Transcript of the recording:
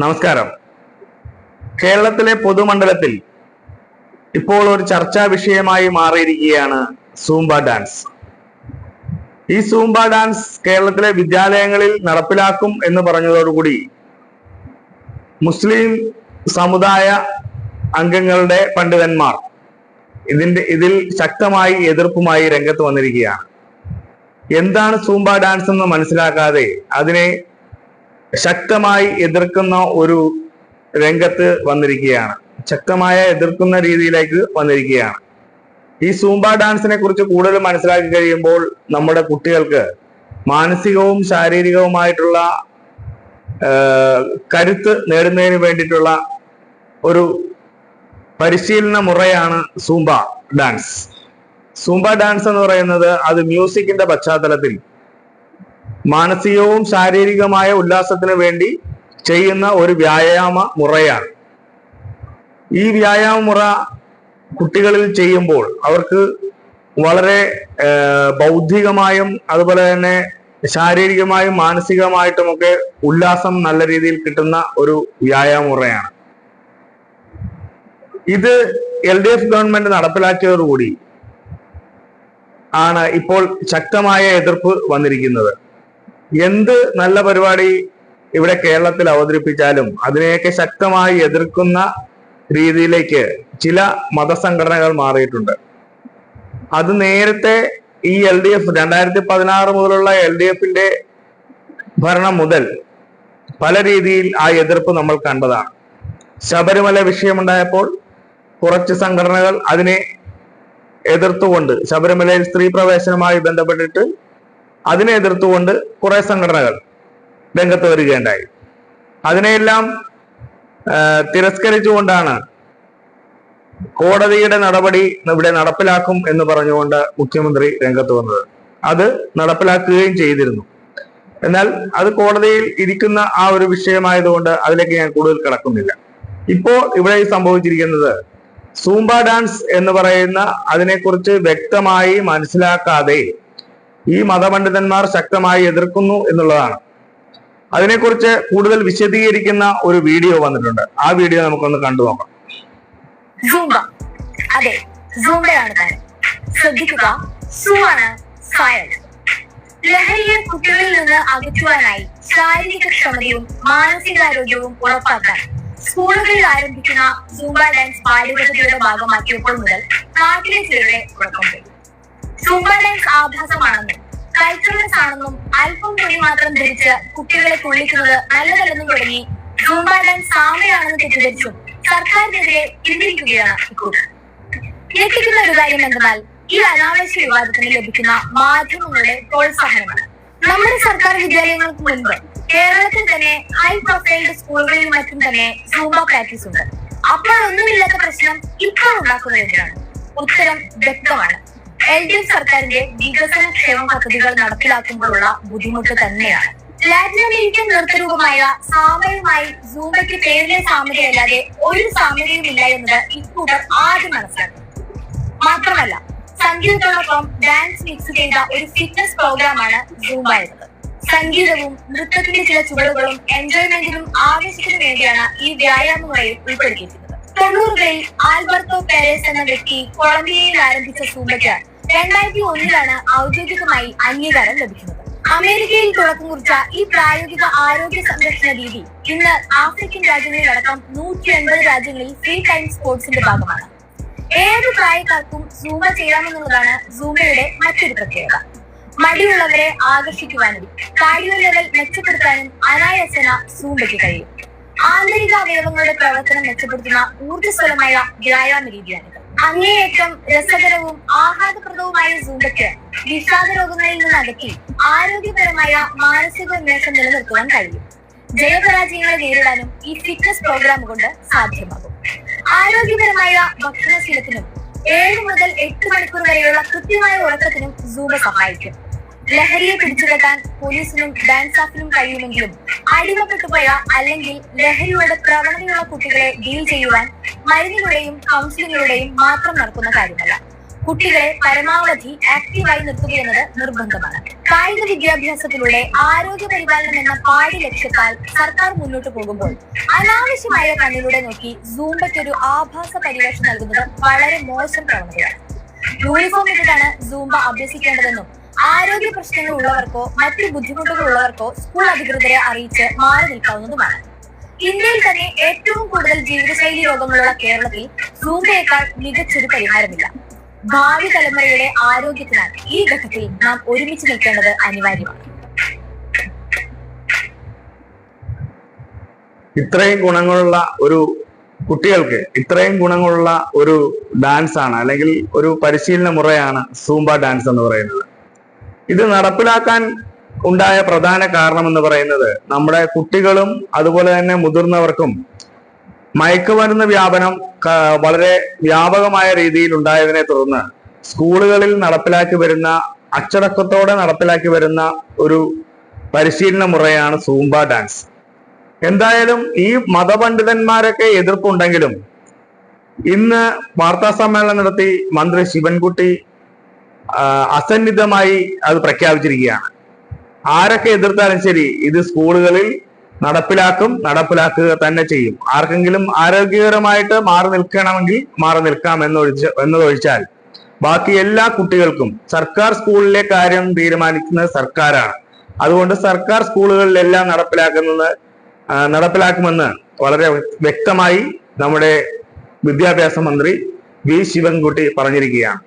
നമസ്കാരം. കേരളത്തിലെ പൊതുമണ്ഡലത്തിൽ ഇപ്പോൾ ഒരു ചർച്ചാ വിഷയമായി മാറിയിരിക്കുകയാണ് സൂംബ ഡാൻസ്. ഈ സൂംബ ഡാൻസ് കേരളത്തിലെ വിദ്യാലയങ്ങളിൽ നടപ്പിലാക്കും എന്ന് പറഞ്ഞതോടുകൂടി മുസ്ലിം സമുദായ അംഗങ്ങളുടെ പണ്ഡിതന്മാർ ഇതിന്റെ ഇതിൽ ശക്തമായി എതിർപ്പുമായി രംഗത്ത് വന്നിരിക്കുകയാണ്. എന്താണ് സൂംബ ഡാൻസ് എന്ന് മനസ്സിലാക്കാതെ അതിനെ ശക്തമായി എതിർക്കുന്ന ഒരു രംഗത്ത് വന്നിരിക്കുകയാണ്. ശക്തമായ എതിർക്കുന്ന രീതിയിലേക്ക് വന്നിരിക്കുകയാണ്. ഈ സൂംബ ഡാൻസിനെ കുറിച്ച് കൂടുതൽ മനസ്സിലാക്കി കഴിയുമ്പോൾ നമ്മുടെ കുട്ടികൾക്ക് മാനസികവും ശാരീരികവുമായിട്ടുള്ള കരുത്ത് നേടുന്നതിന് വേണ്ടിയിട്ടുള്ള ഒരു പരിശീലന മുറയാണ് സൂംബ ഡാൻസ്. സൂംബ ഡാൻസ് എന്ന് പറയുന്നത് അത് മ്യൂസിക്കിന്റെ പശ്ചാത്തലത്തിൽ മാനസികവും ശാരീരികമായ ഉല്ലാസത്തിന് വേണ്ടി ചെയ്യുന്ന ഒരു വ്യായാമ മുറയാണ്. ഈ വ്യായാമ മുറ കുട്ടികളിൽ ചെയ്യുമ്പോൾ അവർക്ക് വളരെ ബൗദ്ധികമായും അതുപോലെ തന്നെ ശാരീരികമായും മാനസികമായിട്ടുമൊക്കെ ഉല്ലാസം നല്ല രീതിയിൽ കിട്ടുന്ന ഒരു വ്യായാമ മുറയാണ്. ഇത് എൽ ഡി എഫ് ഗവൺമെന്റ് നടപ്പിലാക്കിയതോടുകൂടി ആണ് ഇപ്പോൾ ശക്തമായ എതിർപ്പ് വന്നിരിക്കുന്നത്. എന്ത് നല്ല പരിപാടി ഇവിടെ കേരളത്തിൽ അവതരിപ്പിച്ചാലും അതിനെയൊക്കെ ശക്തമായി എതിർക്കുന്ന രീതിയിലേക്ക് ചില മതസംഘടനകൾ മാറിയിട്ടുണ്ട്. അത് നേരത്തെ ഈ എൽ ഡി എഫ് രണ്ടായിരത്തി പതിനാറ് മുതലുള്ള എൽ ഡി എഫിന്റെ ഭരണം മുതൽ പല രീതിയിൽ ആ എതിർപ്പ് നമ്മൾ കണ്ടതാണ്. ശബരിമല വിഷയമുണ്ടായപ്പോൾ കുറച്ച് സംഘടനകൾ അതിനെ എതിർത്തുകൊണ്ട് ശബരിമലയിൽ സ്ത്രീ പ്രവേശനവുമായി ബന്ധപ്പെട്ടിട്ട് അതിനെ എതിർത്തുകൊണ്ട് കുറെ സംഘടനകൾ രംഗത്ത് വരികയുണ്ടായി. അതിനെയെല്ലാം തിരസ്കരിച്ചുകൊണ്ടാണ് കോടതിയുടെ നടപടി ഇവിടെ നടപ്പിലാക്കും എന്ന് പറഞ്ഞുകൊണ്ട് മുഖ്യമന്ത്രി രംഗത്ത് വന്നത്. അത് നടപ്പിലാക്കുകയും ചെയ്തിരുന്നു. എന്നാൽ അത് കോടതിയിൽ ഇരിക്കുന്ന ആ ഒരു വിഷയമായതുകൊണ്ട് അതിലേക്ക് ഞാൻ കൂടുതൽ കിടക്കുന്നില്ല. ഇപ്പോ ഇവിടെ സംഭവിച്ചിരിക്കുന്നത് സൂംബ ഡാൻസ് എന്ന് പറയുന്ന അതിനെക്കുറിച്ച് വ്യക്തമായി മനസ്സിലാക്കാതെ ഈ മതപണ്ഡിതന്മാർ ശക്തമായി എതിർക്കുന്നു എന്നുള്ളതാണ്. അതിനെക്കുറിച്ച് കൂടുതൽ വിശദീകരിക്കുന്ന ഒരു വീഡിയോ വന്നിട്ടുണ്ട്. ആ വീഡിയോ നമുക്കൊന്ന് കണ്ടു നോക്കാം. അതെ സൂംബയാണ് താൻ. ശ്രദ്ധിക്കുക സു ആണ് സയൻസ് ലഹരിയെ കുട്ടികളിൽ നിന്ന് അകറ്റുവാനായി ശാരീരിക ക്ഷമതയും മാനസികാരോഗ്യവും ഉറപ്പാക്കാൻ സ്കൂളുകളിൽ ആരംഭിക്കുന്ന സൂംബ ഡാൻസ് പാഠ്യപദ്ധതിയുടെ ഭാഗമാക്കിയപ്പോൾ മുതൽ നാട്ടിലെ ചിലരുടെ തുടക്കം ഡാൻസ് ആഭാസമാണെന്നും കൾച്ചറൽസ് ആണെന്നും അല്പം തുണി മാത്രം ധരിച്ച് കുട്ടികളെ കൊള്ളിക്കുന്നത് നല്ലതല്ലെന്നും തുടങ്ങി സൂംബ ഡാൻസ് സാമയാണെന്ന് തെറ്റിദ്ധരിച്ചും സർക്കാരിനെതിരെ പിന്തിരിക്കുകയാണ് ഞെട്ടിക്കുന്ന ഒരു കാര്യം എന്തെന്നാൽ ഈ അനാവശ്യ വിവാദത്തിന് ലഭിക്കുന്ന മാധ്യമങ്ങളുടെ പ്രോത്സാഹനമാണ്. നമ്മുടെ സർക്കാർ വിദ്യാലയങ്ങൾക്ക് മുൻപ് കേരളത്തിൽ തന്നെ ഹൈ പ്രൊഫൈൽഡ് സ്കൂളുകളിൽ മറ്റും തന്നെ സൂംബ പ്രാക്ടീസ് ഉണ്ട്. അപ്പോൾ ഒന്നുമില്ലാത്ത പ്രശ്നം ഇപ്പോൾ ഉണ്ടാക്കുന്ന എന്തിനാണ് ഉത്തരം വ്യക്തമാണ്. എൽ ഡി എഫ് സർക്കാരിന്റെ വികസന ക്ഷേമ പദ്ധതികൾ നടപ്പിലാക്കുമ്പോഴുള്ള ബുദ്ധിമുട്ട് തന്നെയാണ്. ലാറ്റിൻ അമേരിക്കൻ നൃത്തരൂപമായ സാമയുമായി സൂംബയ്ക്ക് പേരിലെ സാമ്യതയല്ലാതെ ഒരു സാമ്യതയും ഇല്ല എന്നത് ഇക്കൂട്ടർ ആദ്യം മനസ്സിലാക്കി. മാത്രമല്ല സംഗീതത്തോടൊപ്പം ഡാൻസ് മിക്സ് ചെയ്ത ഒരു ഫിറ്റ്നസ് പ്രോഗ്രാമാണ് സൂംബ എന്നത്. സംഗീതവും നൃത്തത്തിന്റെ ചില ചുവടുകളും എൻജോയ്മെന്റിനും ആവേശത്തിനും വേണ്ടിയാണ് ഈ വ്യായാമ മുറയിൽ ഉൾപ്പെടുത്തിയിരിക്കുന്നത്. തൊണ്ണൂറുകളിൽ ആൽബർട്ടോ പെരേസ് എന്ന വ്യക്തി കൊളംബിയയിൽ ആരംഭിച്ച സൂംബയ്ക്ക് രണ്ടായിരത്തി ഒന്നിലാണ് ഔദ്യോഗികമായി അംഗീകാരം ലഭിക്കുന്നത്. അമേരിക്കയിൽ തുടക്കം കുറിച്ച ഈ പ്രായോഗിക ആരോഗ്യ സംരക്ഷണ രീതി ഇന്ന് ആഫ്രിക്കൻ രാജ്യങ്ങളിലടക്കം നൂറ്റി എൺപത് രാജ്യങ്ങളിൽ ഫ്രീ ടൈം സ്പോർട്സിന്റെ ഭാഗമാണ്. ഏത് പ്രായക്കാർക്കും സൂമ ചെയ്യാമെന്നുള്ളതാണ് സൂമയുടെ മറ്റൊരു പ്രത്യേകത. മടിയുള്ളവരെ ആകർഷിക്കുവാനും കാർഡിയോ ലെവൽ മെച്ചപ്പെടുത്താനും അനായാസന സൂമയ്ക്ക് കഴിയും. ആന്തരിക അവയവങ്ങളുടെ പ്രവർത്തനം മെച്ചപ്പെടുത്തുന്ന ഊർജസ്വലമായ വ്യായാമ രീതിയാണിത്. അങ്ങേയറ്റം രസകരവും ആഹ്ലാദപ്രദവുമായ സൂമ്പയ്ക്ക് വിഷാദ രോഗങ്ങളിൽ നിന്ന് അകറ്റി ആരോഗ്യപരമായ മാനസിക ഉന്മേഷം നിലനിർത്തുവാൻ കഴിയും. ജയപരാജയങ്ങളെ നേരിടാനും ഈ ഫിറ്റ്നസ് പ്രോഗ്രാം കൊണ്ട് സാധ്യമാകും. ആരോഗ്യപരമായ ഭക്ഷണശീലത്തിനും ഏഴ് മുതൽ എട്ട് മണിക്കൂർ വരെയുള്ള കൃത്യമായ ഉറക്കത്തിനും സൂമ സഹായിക്കും. ലഹരിയെ പിടിച്ചുകെട്ടാൻ പോലീസിനും ഡാൻസ് സ്റ്റാഫിനും കഴിയുമെങ്കിലും അടിമപ്പെട്ടുപോയ അല്ലെങ്കിൽ ലഹരിയുടെ പ്രവണതയുള്ള കുട്ടികളെ ഡീൽ ചെയ്യുവാൻ മരുന്നിലൂടെയും കൗൺസിലിങ്ങിലൂടെയും മാത്രം നടക്കുന്ന കാര്യമല്ല. കുട്ടികളെ പരമാവധി ആക്റ്റീവായി നിർത്തുക എന്നത് നിർബന്ധമാണ്. കായിക വിദ്യാഭ്യാസത്തിലൂടെ ആരോഗ്യ പരിപാലനം എന്ന പാടി ലക്ഷ്യത്താൽ സർക്കാർ മുന്നോട്ട് പോകുമ്പോൾ അനാവശ്യമായ കണ്ണിലൂടെ നോക്കി സൂംബയ്ക്ക് ഒരു ആഭാസ പരിവേഷം നൽകുന്നത് വളരെ മോശം പ്രവണതയാണ്. യൂണിഫോം ഇട്ടിട്ടാണ് സൂംബ അഭ്യസിക്കേണ്ടതെന്നും ആരോഗ്യ പ്രശ്നങ്ങൾ ഉള്ളവർക്കോ മറ്റു ബുദ്ധിമുട്ടുകൾ ഉള്ളവർക്കോ സ്കൂൾ അധികൃതരെ അറിയിച്ച് മാറി നിൽക്കാവുന്നതുമാണ്. ഇന്ത്യയിൽ തന്നെ ഏറ്റവും കൂടുതൽ ജീവിതശൈലി രോഗങ്ങളുള്ള കേരളത്തിൽ സൂമ്പയേക്കാൾ മികച്ചൊരു പരിഹാരമില്ല. ഭാവി തലമുറയുടെ ആരോഗ്യത്തിനായി ഈ ഘട്ടത്തിൽ നാം ഒരുമിച്ച് നിൽക്കേണ്ടത് അനിവാര്യമാണ്. ഇത്രയും ഗുണങ്ങളുള്ള ഒരു കുട്ടികൾക്ക് ഇത്രയും ഗുണങ്ങളുള്ള ഒരു ഡാൻസ് ആണ് അല്ലെങ്കിൽ ഒരു പരിശീലന മുറയാണ് സൂംബ ഡാൻസ് എന്ന് പറയുന്നത്. ഇത് നടപ്പിലാക്കാൻ ഉണ്ടായ പ്രധാന കാരണം എന്ന് പറയുന്നത് നമ്മുടെ കുട്ടികളും അതുപോലെ തന്നെ മുതിർന്നവർക്കും മയക്കുമരുന്ന് വ്യാപനം വളരെ വ്യാപകമായ രീതിയിൽ ഉണ്ടായതിനെ തുടർന്ന് സ്കൂളുകളിൽ നടപ്പിലാക്കി വരുന്ന അച്ചടക്കത്തോടെ നടപ്പിലാക്കി വരുന്ന ഒരു പരിശീലന മുറയാണ് സൂംബ ഡാൻസ്. എന്തായാലും ഈ മതപണ്ഡിതന്മാരൊക്കെ എതിർപ്പുണ്ടെങ്കിലും ഇന്ന് വാർത്താ സമ്മേളനം നടത്തി മന്ത്രി ശിവൻകുട്ടി അസന്നിധമായി അത് പ്രഖ്യാപിച്ചിരിക്കുകയാണ്. ആരൊക്കെ എതിർത്താലും ശരി ഇത് സ്കൂളുകളിൽ നടപ്പിലാക്കും നടപ്പിലാക്കുക തന്നെ ചെയ്യും. ആർക്കെങ്കിലും ആരോഗ്യകരമായിട്ട് മാറി നിൽക്കണമെങ്കിൽ മാറി നിൽക്കാം എന്നൊഴിച്ച് എന്നതൊഴിച്ചാൽ. ബാക്കി എല്ലാ കുട്ടികൾക്കും സർക്കാർ സ്കൂളിലെ കാര്യം തീരുമാനിക്കുന്നത് സർക്കാരാണ്. അതുകൊണ്ട് സർക്കാർ സ്കൂളുകളിലെല്ലാം നടപ്പിലാക്കുന്നത് നടപ്പിലാക്കുമെന്ന് വളരെ വ്യക്തമായി നമ്മുടെ വിദ്യാഭ്യാസ മന്ത്രി വി. ശിവൻകുട്ടി പറഞ്ഞിരിക്കുകയാണ്.